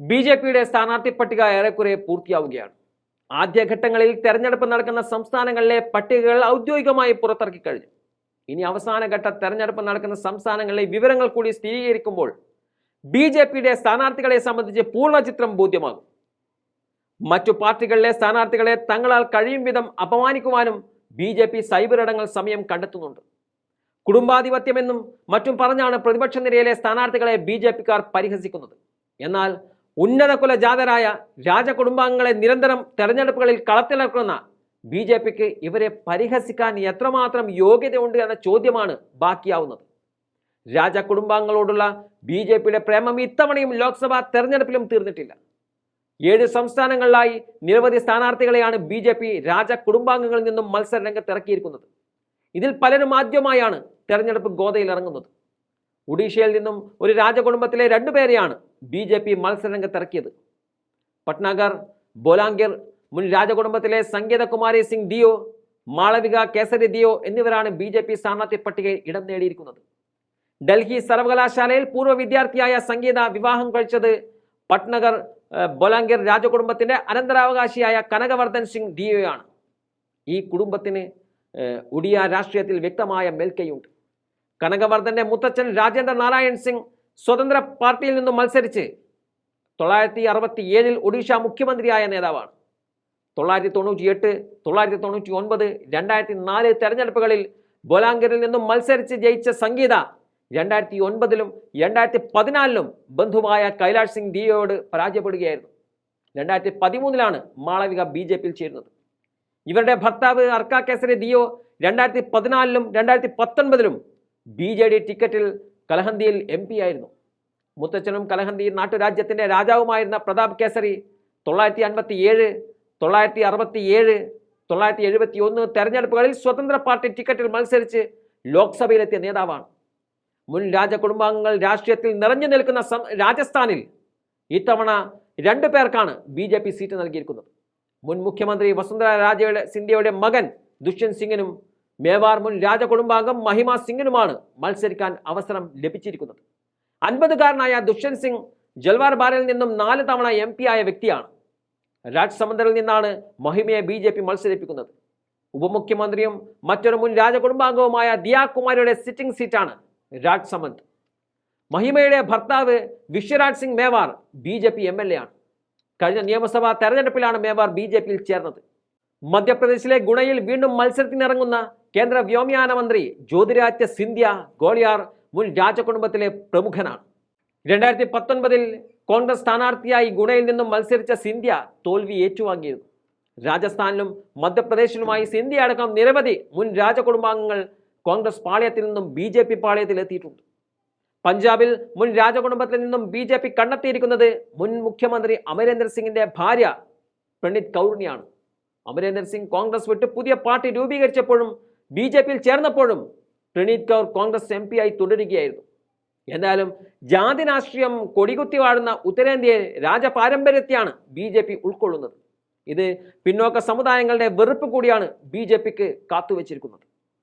B J പിയുടെ സ്ഥാനാർത്ഥി പട്ടിക ഏറെക്കുറെ പൂർത്തിയാവുകയാണ്. ആദ്യഘട്ടങ്ങളിൽ തെരഞ്ഞെടുപ്പ് നടക്കുന്ന സംസ്ഥാനങ്ങളിലെ പട്ടികകൾ ഔദ്യോഗികമായി പുറത്തിറക്കി കഴിഞ്ഞു. ഇനി അവസാനഘട്ട തെരഞ്ഞെടുപ്പ് നടക്കുന്ന സംസ്ഥാനങ്ങളിലെ വിവരങ്ങൾ കൂടി സ്ഥിരീകരിക്കുമ്പോൾ ബി ജെ പിയുടെ സ്ഥാനാർത്ഥികളെ സംബന്ധിച്ച് പൂർണ ചിത്രം ബോധ്യമാകും. മറ്റു പാർട്ടികളിലെ സ്ഥാനാർത്ഥികളെ തങ്ങളാൽ കഴിയും വിധം അപമാനിക്കുവാനും ബി ജെ പി സൈബറിടങ്ങൾ സമയം കണ്ടെത്തുന്നുണ്ട്. കുടുംബാധിപത്യമെന്നും മറ്റും പറഞ്ഞാണ് പ്രതിപക്ഷ നിരയിലെ സ്ഥാനാർത്ഥികളെ ബി ജെ പിക്കാർ പരിഹസിക്കുന്നത്. എന്നാൽ ഉന്നത കുലജാതരായ രാജകുടുംബാംഗങ്ങളെ നിരന്തരം തെരഞ്ഞെടുപ്പുകളിൽ കളത്തിലിറക്കുന്ന ബി ജെ പിക്ക് ഇവരെ പരിഹസിക്കാൻ എത്രമാത്രം യോഗ്യതയുണ്ട് എന്ന ചോദ്യമാണ് ബാക്കിയാവുന്നത്. രാജകുടുംബാംഗങ്ങളോടുള്ള ബി ജെ പിയുടെ പ്രേമം ഇത്തവണയും ലോക്സഭാ തെരഞ്ഞെടുപ്പിലും തീർന്നിട്ടില്ല. ഏഴ് സംസ്ഥാനങ്ങളിലായി നിരവധി സ്ഥാനാർത്ഥികളെയാണ് ബി ജെ പി രാജകുടുംബാംഗങ്ങളിൽ നിന്നും മത്സര രംഗത്തിറക്കിയിരിക്കുന്നത് ഇതിൽ പലരും ആദ്യമായാണ് തെരഞ്ഞെടുപ്പ് ഗോതയിൽ ഇറങ്ങുന്നത് ഒഡീഷയിൽ നിന്നും ഒരു രാജകുടുംബത്തിലെ രണ്ടുപേരെയാണ് ബി ജെ പി മത്സരരംഗത്തിറക്കിയത്. പട്നാഗർ ബോലാംഗിർ മുൻ രാജകുടുംബത്തിലെ സംഗീതകുമാരി സിംഗ് ദിയോ മാളവിക കേസരി ദിയോ എന്നിവരാണ് ബി ജെ പി സ്ഥാനാർത്ഥി പട്ടികയിൽ ഇടം നേടിയിരിക്കുന്നത്. ഡൽഹി സർവകലാശാലയിൽ പൂർവ വിദ്യാർത്ഥിയായ സംഗീത വിവാഹം കഴിച്ചത് പട്നഗർ ബൊലാംഗിർ രാജകുടുംബത്തിന്റെ അനന്തരാവകാശിയായ കനകവർദ്ധൻ സിംഗ് ദിയോയാണ്. ഈ കുടുംബത്തിന് ഒഡിയ രാഷ്ട്രീയത്തിൽ വ്യക്തമായ മേൽക്കൈയുണ്ട്. കനകവർദ്ധന്റെ മുത്തച്ഛൻ രാജേന്ദ്ര നാരായൺ സിംഗ് സ്വതന്ത്ര പാർട്ടിയിൽ നിന്നും മത്സരിച്ച് തൊള്ളായിരത്തി അറുപത്തി ഏഴിൽ ഒഡീഷ മുഖ്യമന്ത്രിയായ നേതാവാണ്. തൊള്ളായിരത്തി തൊണ്ണൂറ്റി എട്ട് തൊള്ളായിരത്തി തൊണ്ണൂറ്റി ഒൻപത് രണ്ടായിരത്തി നാല് തെരഞ്ഞെടുപ്പുകളിൽ ബൊലാംഗിറിൽ നിന്നും മത്സരിച്ച് ജയിച്ച സംഗീത രണ്ടായിരത്തി ഒൻപതിലും രണ്ടായിരത്തി പതിനാലിലും ബന്ധുവായ കൈലാഷ് സിംഗ് ദിയോട് പരാജയപ്പെടുകയായിരുന്നു. രണ്ടായിരത്തി പതിമൂന്നിലാണ് മാളവിക ബി ജെ പിയിൽ ചേരുന്നത്. ഇവരുടെ ഭർത്താവ് അർക്ക കേസരി ദിയോ രണ്ടായിരത്തി പതിനാലിലും രണ്ടായിരത്തി പത്തൊൻപതിലും ബി ജെ ഡി ടിക്കറ്റിൽ കലഹന്തിയിൽ എം പി ആയിരുന്നു. മുത്തച്ഛനും കലഹന്തി നാട്ടുരാജ്യത്തിന്റെ രാജാവുമായിരുന്ന പ്രതാപ് കേസരി തൊള്ളായിരത്തി അൻപത്തി ഏഴ് തൊള്ളായിരത്തി അറുപത്തി ഏഴ് തൊള്ളായിരത്തി എഴുപത്തി ഒന്ന് തെരഞ്ഞെടുപ്പുകളിൽ സ്വതന്ത്ര പാർട്ടി ടിക്കറ്റിൽ മത്സരിച്ച് ലോക്സഭയിലെത്തിയ നേതാവാണ്. മുൻ രാജകുടുംബാംഗങ്ങൾ രാഷ്ട്രീയത്തിൽ നിറഞ്ഞു നിൽക്കുന്ന രാജസ്ഥാനിൽ ഇത്തവണ രണ്ടു പേർക്കാണ് ബി ജെ പി സീറ്റ് നൽകിയിരിക്കുന്നത്. മുൻ മുഖ്യമന്ത്രി വസുന്ധര രാജയുടെ സിന്ധ്യയുടെ മകൻ ദുഷ്യന്ത് സിംഗിനും മേവാർ മുൻ രാജകുടുംബാംഗം മഹിമ സിംഗിനുമാണ് മത്സരിക്കാൻ അവസരം ലഭിച്ചിരിക്കുന്നത്. അൻപതുകാരനായ ദുഷ്യന്ത് സിംഗ് ജൽവാർ ബാറിൽ നിന്നും നാല് തവണ എം ആയ വ്യക്തിയാണ്. രാജ്സമന്ദറിൽ നിന്നാണ് മഹിമയെ ബി ജെ പി മത്സരിപ്പിക്കുന്നത്. ഉപമുഖ്യമന്ത്രിയും മറ്റൊരു മുൻ രാജകുടുംബാംഗവുമായ ദിയാ കുമാരിയുടെ സിറ്റിംഗ് സീറ്റാണ് രാജ് സമന്ത്. മഹിമയുടെ ഭർത്താവ് Vishvaraj Singh Mewar B J P M L A ആണ്. കഴിഞ്ഞ നിയമസഭാ തെരഞ്ഞെടുപ്പിലാണ് മേവാർ ബി ജെ പിയിൽ ചേർന്നത്. മധ്യപ്രദേശിലെ ഗുണയിൽ വീണ്ടും മത്സരത്തിനിറങ്ങുന്ന കേന്ദ്ര വ്യോമയാന മന്ത്രി ജ്യോതിരാജ്യ സിന്ധ്യ ഗോളിയാർ മുൻ രാജകുടുംബത്തിലെ പ്രമുഖനാണ്. രണ്ടായിരത്തി പത്തൊൻപതിൽ കോൺഗ്രസ് സ്ഥാനാർത്ഥിയായി ഗുണയിൽ നിന്നും മത്സരിച്ച സിന്ധ്യ തോൽവി ഏറ്റുവാങ്ങിയിരുന്നു. രാജസ്ഥാനിലും മധ്യപ്രദേശിലുമായി സിന്ധ്യ അടക്കം നിരവധി മുൻ രാജകുടുംബാംഗങ്ങൾ കോൺഗ്രസ് പാളയത്തിൽ നിന്നും ബി ജെ പി പാളയത്തിൽ എത്തിയിട്ടുണ്ട്. പഞ്ചാബിൽ മുൻ രാജകുടുംബത്തിൽ നിന്നും ബി ജെ പി കണ്ടെത്തിയിരിക്കുന്നത് മുൻ മുഖ്യമന്ത്രി അമരേന്ദ്ര സിംഗിന്റെ ഭാര്യ പ്രണിത് കൗറിനെയാണ്. അമരേന്ദർ സിംഗ് കോൺഗ്രസ് വിട്ട് പുതിയ പാർട്ടി രൂപീകരിച്ചപ്പോഴും ബി ജെ പിയിൽ ചേർന്നപ്പോഴും പ്രണീത് കൗർ കോൺഗ്രസ് എം ആയി തുടരുകയായിരുന്നു. എന്നാലും ജാതി രാഷ്ട്രീയം കൊടികുത്തി വാഴുന്ന ഉത്തരേന്ത്യയെ രാജപാരമ്പര്യത്തെയാണ് ബി ജെ പി ഉൾക്കൊള്ളുന്നത്. ഇത് പിന്നോക്ക സമുദായങ്ങളുടെ വെറുപ്പ് കൂടിയാണ് ബി ജെ പിക്ക് കാത്തുവച്ചിരിക്കുന്നത്.